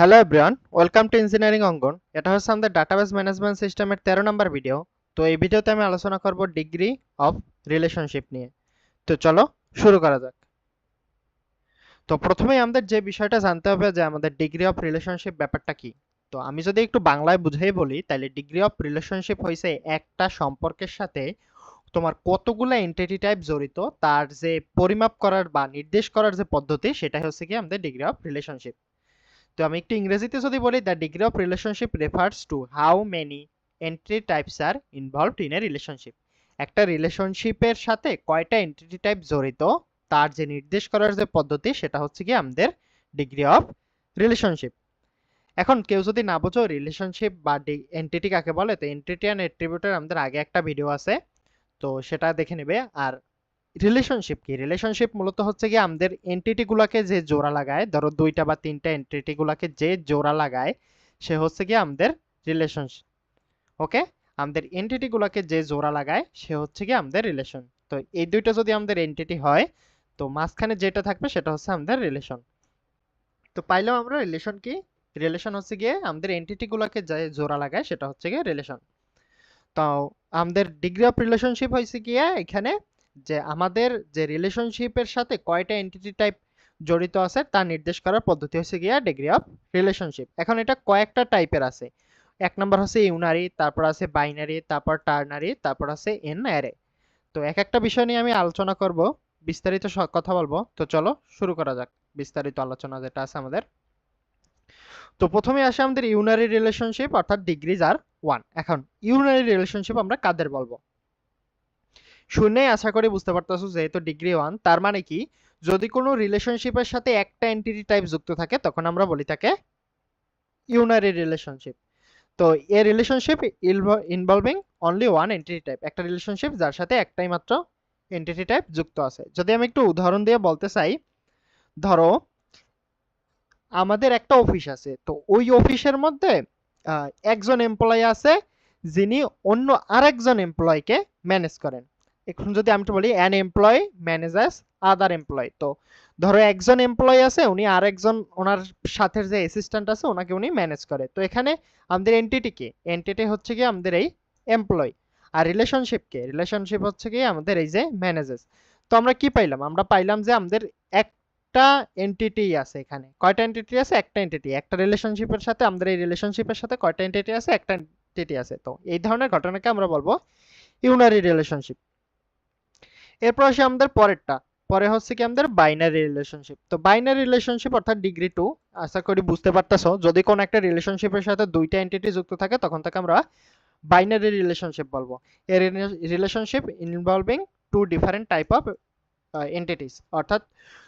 Hello everyone welcome to engineering Angan এটা হচ্ছে আমাদের ডাটাবেস ম্যানেজমেন্ট সিস্টেমের তেরো নম্বর ভিডিও তো এই ভিডিওতে আমি আলোচনা করব ডিগ্রি অফ রিলেশনশিপ নিয়ে। তো চলো শুরু করা যাক। তো প্রথমেই আমাদের যে বিষয়টা জানতে হবে যে আমাদের ডিগ্রি অফ রিলেশনশিপ ব্যাপারটা কি। তো আমি যদি একটু বাংলায় বুঝাই বলি তাহলে ডিগ্রি অফ রিলেশনশিপ হয়েছে একটা সম্পর্কের সাথে তোমার কতগুলো এন্টিটি টাইপ জড়িত, তার যে পরিমাপ করার বা নির্দেশ করার যে পদ্ধতি, সেটাই হচ্ছে কি আমাদের ডিগ্রি অফ রিলেশনশিপ তো আমি একটু ইংরেজিতে যদি বলি the degree of relationship refers to how many entity types are involved in a relationship একটা রিলেশনশিপের সাথে কয়টা এন্টিটি টাইপ জড়িত, তার যে নির্দেশ করার যে পদ্ধতি, সেটা হচ্ছে কি আমাদের ডিগ্রি অফ রিলেশনশিপ এখন কেউ যদি না বোঝো রিলেশনশিপ বা এন্টিটি কাকে বলে, তো এন্টিটি অ্যান্ড অ্যাট্রিবিউটের আমাদের আগে একটা ভিডিও আছে, তো সেটা দেখে নেবে। আর রিলেশনশিপ কি? রিলেশনশিপ মূলত হচ্ছে কি আমাদের এন্টিটি গুলাকে যে জোড়া লাগায়, ধরো দুইটা বা তিনটা এন্টিটি গুলাকে যে জোড়া লাগায়, সে হচ্ছে কি আমাদের রিলেশনশিপ ওকে আমাদের এন্টিটি গুলাকে যে জোড়া লাগায়, সে হচ্ছে কি আমাদের রিলেশন তো এই দুইটা যদি আমাদের এন্টিটি হয়, তো মাঝখানে যেটা থাকবে সেটা হচ্ছে আমাদের রিলেশন তো পাইলাম আমরা রিলেশন কি? রিলেশন হচ্ছে গিয়ে আমাদের এন্টিটি গুলাকে যে জোড়া লাগায়, সেটা হচ্ছে গিয়ে রিলেশন তো আমাদের ডিগ্রি অফ রিলেশনশিপ হয়েছে গিয়ে এখানে যে আমাদের যে রিলেশনশিপের সাথে কয়টা এন্টিটি টাইপ জড়িত আছে তা নির্দেশ করার পদ্ধতি হচ্ছে গিয়া ডিগ্রি অফ রিলেশনশিপ এখন এটা কয়েকটা টাইপের আছে। এক নম্বর হচ্ছে ইউনারি তারপর আছে বাইনারি তারপর টার্নারি তারপর আছে এন অ্যারে তো এক একটা বিষয় নিয়ে আমি আলোচনা করব, বিস্তারিত কথা বলব। তো চলো, শুরু করা যাক। বিস্তারিত আলোচনা যেটা আছে আমাদের। তো প্রথমে আসে আমাদের ইউনারি রিলেশনশিপ অর্থাৎ ডিগ্রিজ আর ওয়ান এখন ইউনারি রিলেশনশিপ আমরা কাদের বলব? শুনেই আশা করি বুঝতে পারতেছো যেহেতু ডিগ্রি ওয়ান তার মানে কি? যদি কোনো রিলেশনশিপের সাথে একটা এন্টিটি টাইপ যুক্ত থাকে, তখন আমরা বলি তাকে ইউনারি রিলেশনশিপ তো a relationship involving only one entity type একটা রিলেশনশিপ যার সাথে একটাই মাত্র এন্টিটি টাইপ যুক্ত আছে। যদি আমি একটু উদাহরণ দিয়ে বলতে চাই, ধরো আমাদের একটা অফিস আছে, তো ওই অফিসের মধ্যে একজন এমপ্লয় আছে, যিনি অন্য আরেকজন এমপ্লয়কে ম্যানেজ করেন। এখন যদি আমি বলি an employee managers other employee তো ধরো একজন এমপ্লয় আছে, উনি আরেকজন, ওনার সাথে যে অ্যাসিস্ট্যান্ট আছে, ওনাকে উনি ম্যানেজ করে। তো এখানে আমাদের এন্টিটি কি? এন্টিটি হচ্ছে কি আমাদের এই এমপ্লয় আর রিলেশনশিপ কে? রিলেশনশিপ হচ্ছে কি আমাদের এই যে ম্যানেজার্স তো আমরা কি পাইলাম? আমরা পাইলাম যে আমাদের একটা এন্টিটি আছে এখানে। কয়টা এন্টিটি আছে? একটা এন্টিটি একটা রিলেশনশিপের সাথে, আমাদের এই রিলেশনশিপের সাথে কয়টা এন্টিটি আছে? একটা এন্টিটি আছে। তো এই ধরনের ঘটনাকে আমরা বলব ইউনারি রিলেশনশিপ এরপর আসি আমাদের পরেরটা। পরে হচ্ছে কি আমাদের বাইনারি রিলেশনশিপ তো বাইনারি রিলেশনশিপ অর্থাৎ ডিগ্রি টু আশা করি বুঝতে পারতেছো, যদি কোনো একটা রিলেশনশিপের সাথে দুইটা এন্টিটি যুক্ত থাকে, তখন তাকে আমরা বাইনারি রিলেশনশিপ বলব। এই relationship involving two different type of entities অর্থাৎ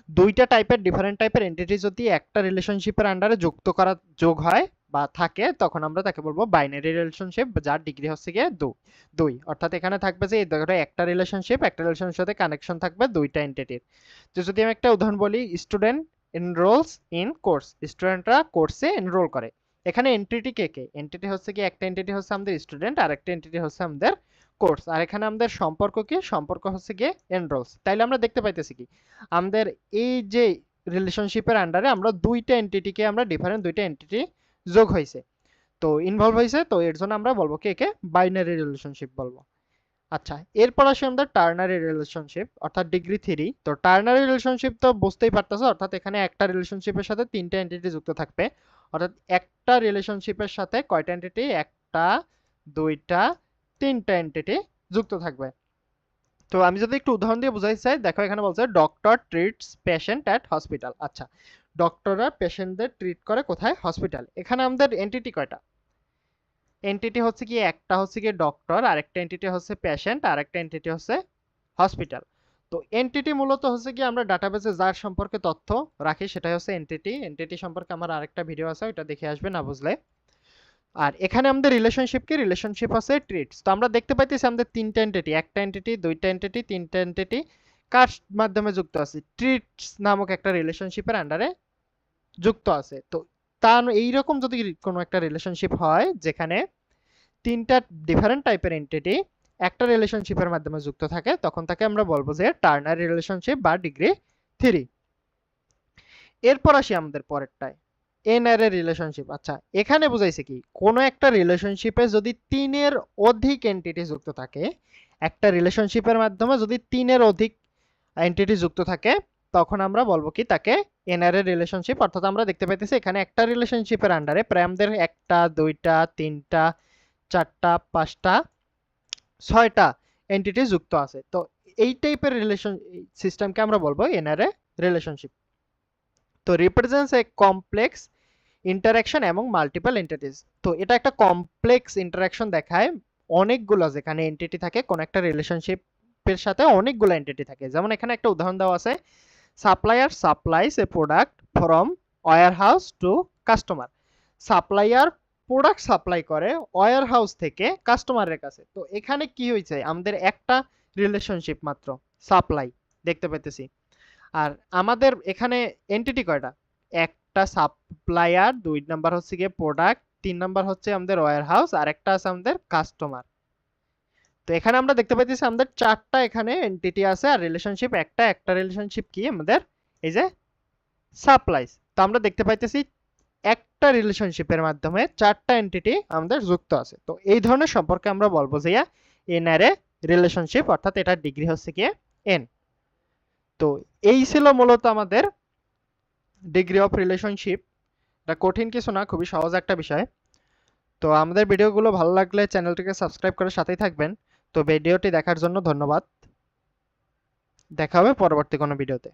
দুইটা টাইপের ডিফারেন্ট টাইপের এন্টিটি যদি একটা রিলেশনশিপের আন্ডারে যুক্ত করা যোগ হয় বা থাকে, তখন আমরা তাকে বলব বাইনারি রিলেশনশিপ যার ডিগ্রি হচ্ছে গিয়ে দু, দুই। অর্থাৎ এখানে থাকবে যে ধরো একটা রিলেশনশিপ একটা রিলেশনের সাথে কানেকশন থাকবে দুইটা এন্টিটির তো যদি আমি একটা উদাহরণ বলি স্টুডেন্ট এনরোলস ইন কোর্স স্টুডেন্টরা কোর্সে এনরোল করে। এখানে এন্টিটি কে কে? এন্টিটি হচ্ছে কি একটা এন্টিটি হচ্ছে আমাদের স্টুডেন্ট আর একটা এন্টিটি হচ্ছে আমাদের কোর্স আর এখানে আমাদের সম্পর্ক কি? সম্পর্ক হচ্ছে গিয়ে এনরোলস তাইলে আমরা দেখতে পাইতেছি কি? আমাদের এই যে রিলেশনশিপের আন্ডারে আমরা দুইটা এন্টিটিকে আমরা ডিফারেন্ট দুইটা এন্টিটি যোগ হয়েছে। তো ইনভলভ হয়েছে, তো এর জন্য আমরা বলব কি একে বাইনারি রিলেশনশিপ বলব। আচ্ছা এরপর আসি আমাদের টার্নারি রিলেশনশিপ অর্থাৎ ডিগ্রি থ্রি তো টার্নারি রিলেশনশিপ তো বুঝতেই পারতেছো, অর্থাৎ এখানে একটা রিলেশনশিপের সাথে তিনটা এন্টিটি যুক্ত থাকবে। অর্থাৎ একটা রিলেশনশিপের সাথে কয়টা এন্টিটি একটা, দুইটা, তিনটা এন্টিটি যুক্ত থাকবে। তো আমি যদি একটু উদাহরণ দিয়ে বুঝাই চাই, দেখো এখানে বলছে doctor treats patient at hospital আচ্ছা ডক্টররা পেশেন্টদের ট্রিট করে কোথায়? হসপিটাল এখানে আমাদের এন্টিটি কয়টা? এন্টিটি হচ্ছে কি একটা হচ্ছে কি ডক্টর আরেকটা এন্টিটি হচ্ছে পেশেন্ট আরেকটা এন্টিটি হচ্ছে হসপিটাল তো এন্টিটি মূলত হচ্ছে কি আমরা ডাটাবেসে যার সম্পর্কে তথ্য রাখি সেটাই হচ্ছে এন্টিটি এন্টিটি সম্পর্কে আমার আরেকটা ভিডিও আছে ওটা দেখে আসবে না বুঝলে। আর এখানে আমাদের রিলেশনশিপ কি? রিলেশনশিপ আছে ট্রিটস তো আমরা দেখতে পাইতেছি আমাদের তিনটা এন্টিটি একটা এন্টিটি দুইটা এন্টিটি তিনটা এন্টিটি কার মাধ্যমে যুক্ত আছে? ট্রিটস নামক একটা রিলেশনশিপের আন্ডারে যুক্ত আছে। তো তার এইরকম যদি কোনো একটা রিলেশনশিপ হয়, যেখানে তিনটা ডিফারেন্ট টাইপের এন্টিটি একটা রিলেশনশিপের মাধ্যমে যুক্ত থাকে, তখন তাকে আমরা বলব যে টার্নারি রিলেশনশিপ বা ডিগ্রি থ্রি এরপর আসি আমাদের পরেরটায়। এন আর রিলেশনশিপ আচ্ছা এখানে বুঝাইছে কি? কোনো একটা রিলেশনশিপে যদি তিনের অধিক এন্টিটি যুক্ত থাকে, একটা রিলেশনশিপের মাধ্যমে যদি তিনের অধিক এন্টিটি যুক্ত থাকে, তখন আমরা বলব কি তাকে এনআর এর রিলেশনশিপ অর্থাৎ আমরা দেখতে পাইতেছি এখানে একটা রিলেশনশিপের আন্ডারে প্রেমদের একটা, দুইটা, তিনটা, চারটা, পাঁচটা, ছয়টা এন্টিটি যুক্ত আছে। তো এই টাইপের রিলেশন সিস্টেমকে আমরা বলব এনআর এ রিলেশনশিপ তো রিপ্রেজেন্টস এ কমপ্লেক্স ইন্টারাকশন এবং মাল্টিপল এন্টিটিস তো এটা একটা কমপ্লেক্স ইন্টারাকশন দেখায় অনেকগুলো, যেখানে এন্টিটি থাকে, কোন একটা রিলেশনশিপের সাথে অনেকগুলো এন্টিটি থাকে। যেমন এখানে একটা উদাহরণ দেওয়া আছে supplier supplies a product from warehouse to customer supplier product supply করে ওয়ার হাউস থেকে কাস্টমারের কাছে। তো এখানে কি হয়েছে? আমাদের একটা রিলেশনশিপ মাত্র সাপ্লাই দেখতে পাইতেছি আর আমাদের এখানে এন্টিটি কয়টা? একটা সাপ্লায়ার দুই নাম্বার হচ্ছে গিয়ে প্রোডাক্ট তিন নাম্বার হচ্ছে আমাদের ওয়ার হাউস আর একটা আছে আমাদের কাস্টমার তো এখানে আমরা দেখতে পাইতেছি আমাদের চারটা এখানে এন্টিটি আছে আর রিলেশনশিপ একটা একটা রিলেশনশিপ কি আমাদের? এই যে সাপ্লাইস তো আমরা দেখতে পাইতেছি একটা রিলেশনশিপের মাধ্যমে চারটা এন্টিটি আমাদের যুক্ত আছে। তো এই ধরনের সম্পর্কে আমরা বলব যে এন আর এ রিলেশনশিপ অর্থাৎ এটার ডিগ্রি হচ্ছে কি এন তো এই ছিল মূলত আমাদের ডিগ্রি অফ রিলেশনশিপ এটা কঠিন কিছু না, খুবই সহজ একটা বিষয়। তো আমাদের ভিডিওগুলো ভালো লাগলে চ্যানেলটিকে সাবস্ক্রাইব করে সাথেই থাকবেন। তো ভিডিওটি দেখার জন্য ধন্যবাদ। দেখা হবে পরবর্তী কোনো ভিডিওতে